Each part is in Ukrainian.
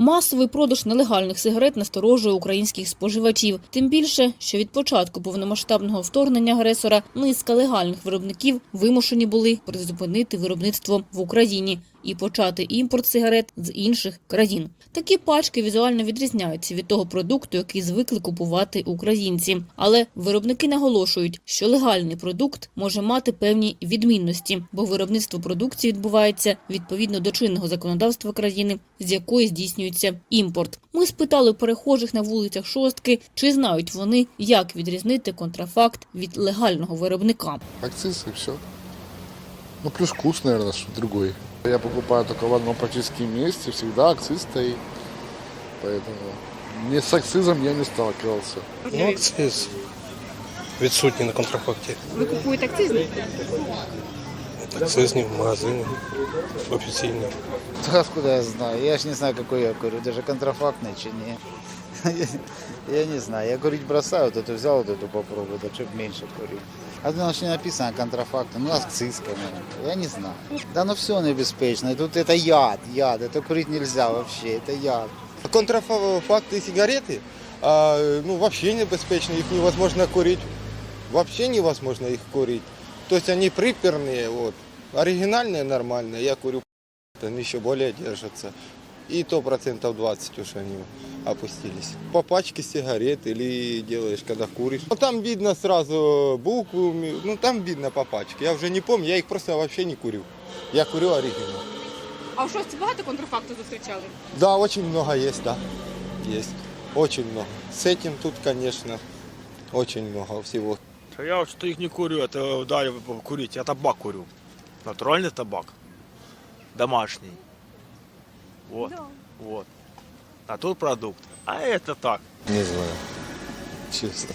Масовий продаж нелегальних сигарет насторожує українських споживачів. Тим більше, що від початку повномасштабного вторгнення агресора низка легальних виробників вимушені були призупинити виробництво в Україні і почати імпорт сигарет з інших країн. Такі пачки візуально відрізняються від того продукту, який звикли купувати українці. Але виробники наголошують, що легальний продукт може мати певні відмінності, бо виробництво продукції відбувається відповідно до чинного законодавства країни, з якої здійснюється імпорт. Ми спитали перехожих на вулицях шостки, чи знають вони, як відрізнити контрафакт від легального виробника. Акциз все. Ну, плюс вкус, наверное, что другой. Я покупаю только в одном практически месте, всегда акциз стоит. Поэтому не с акцизом я не сталкивался. Ну, акциз відсутній на контрафакті. Ви купуєте акцизний? Акцизні в магазині офіційні. Да откуда я знаю? Я ж не знаю, какой я курю. Даже контрафактный чи не. Я не знаю. Я курить бросаю, вот эту взял, вот эту попробую, да чуть меньше курю. А там вообще не написано контрафакт, ну акциз, конечно. Я не знаю. Да ну все небеспечно. Тут это яд, яд. Это курить нельзя вообще, это яд. Контрафакты сигареты, а, ну, вообще небезпечны, их невозможно курить. Вообще невозможно их курить. То есть они приперные, вот. Оригинальные нормальные, я курю, они еще более держатся. И то процентов 20 уж они опустились. По пачке сигарет или делаешь, когда куришь. Ну, там видно сразу буквы, ну там видно по пачке. Я уже не помню, я их просто вообще не курю. Я курю оригинал. А в шостці багато контрафакту зустрічали? Да, очень много есть, да. Есть. Очень много. С этим тут, конечно, очень много всего. А Я вот что их не курю, это да, я курить, я табак курю. Натуральный табак. Домашний. Вот. Вот. А тут продукт. А это так. Не знаю. Честно.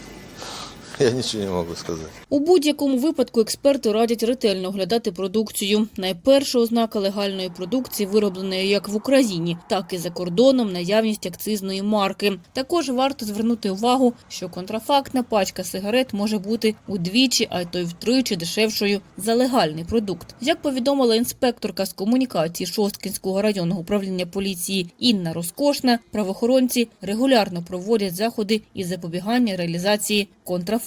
Я ничего не могу сказать. У будь-якому випадку експерти радять ретельно оглядати продукцію. Найперша ознака легальної продукції, виробленої як в Україні, так і за кордоном, наявність акцизної марки. Також варто звернути увагу, що контрафактна пачка сигарет може бути удвічі, а то й втричі дешевшою за легальний продукт. Як повідомила інспекторка з комунікації Шосткінського районного управління поліції Інна Розкошна, правоохоронці регулярно проводять заходи із запобігання реалізації контрафакту.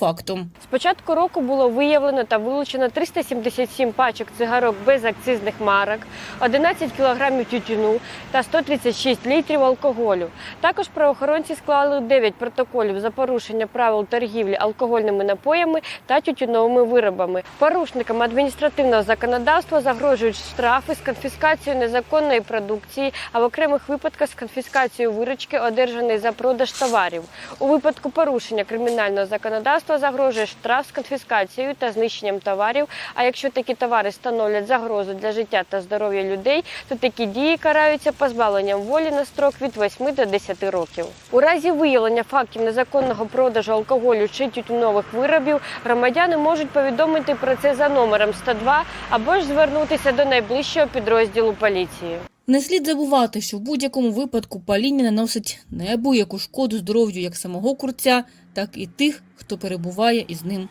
З початку року було виявлено та вилучено 377 пачок цигарок без акцизних марок, 11 кілограмів тютюну та 136 літрів алкоголю. Також правоохоронці склали 9 протоколів за порушення правил торгівлі алкогольними напоями та тютюновими виробами. Порушникам адміністративного законодавства загрожують штрафи з конфіскацією незаконної продукції, а в окремих випадках з конфіскацією виручки, одержаної за продаж товарів. У випадку порушення кримінального законодавства загрожує штраф з конфіскацією та знищенням товарів. А якщо такі товари становлять загрозу для життя та здоров'я людей, то такі дії караються позбавленням волі на строк від 8 до 10 років. У разі виявлення фактів незаконного продажу алкоголю чи тютюнових виробів громадяни можуть повідомити про це за номером 102 або ж звернутися до найближчого підрозділу поліції. Не слід забувати, що в будь-якому випадку паління наносить неабияку шкоду здоров'ю як самого курця, так і тих, хто перебуває із ним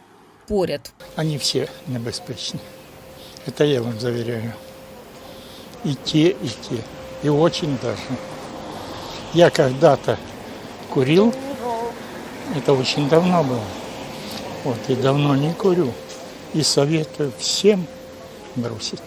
поряд. Они все небезпечні. Это я вам заверяю. И те, и те. И очень даже. Я когда-то курил, это очень давно было. Вот, и давно не курю. И советую всем бросить.